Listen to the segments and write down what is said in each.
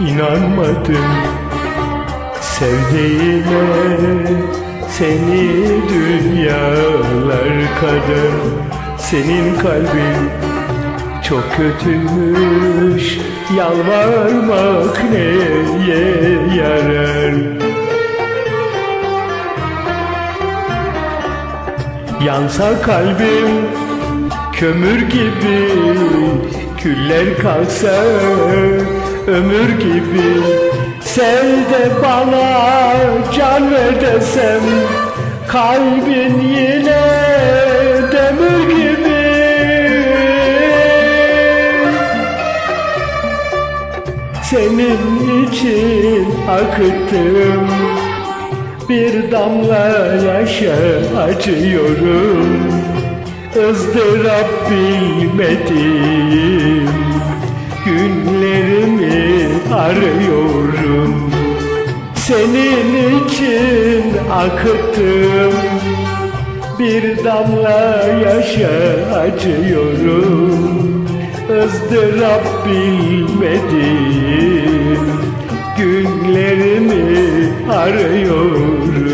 inanmadım. Sevdiğime seni dünyalar kadar Senin kalbin çok kötüymüş. Yalvarmak neye yarar? Yansa kalbim kömür gibi Küller kalsa ömür gibi. Sev de bana can ver desem Kalbin yine demir gibi. Senin için akıttım bir damla yaşa acıyorum. Izdırap bilmediğim günlerimi arıyorum. Senin için akıttım. Bir damla yaşa acıyorum. Izdırap bilmediğim günlerimi arıyorum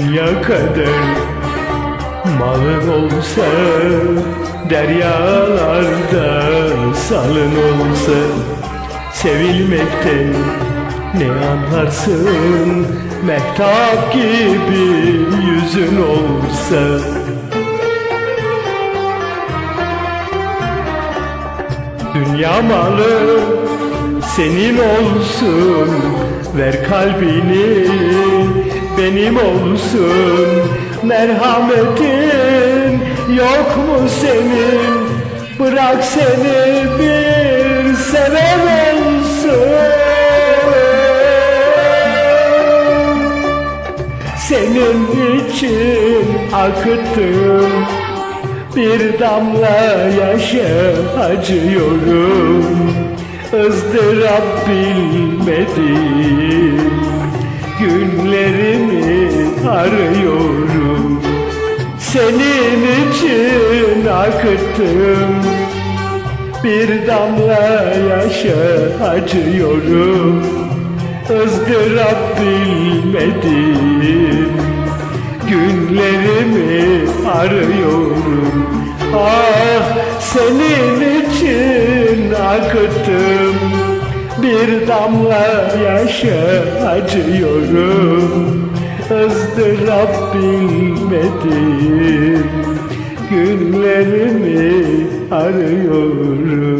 Dünya kadar malın olsa Deryalarda salın olsa Sevilmekten ne anlarsın? Mehtap gibi yüzün olsa. Dünya malı senin olsun Ver kalbini benim olsun. Merhametin yok mu senin? Bırak seni bir seven olsun. Senin için akıttım. Bir damla yaşa acıyorum. Izdırap bilmedim Günlerimi arıyorum. Senin için akıttım Bir damla yaşa acıyorum. Izdırap bilmedim Günlerimi arıyorum. Ah senin için akıttım Bir damla yaşa acıyorum. Izdırap bilmedim Günlerimi arıyorum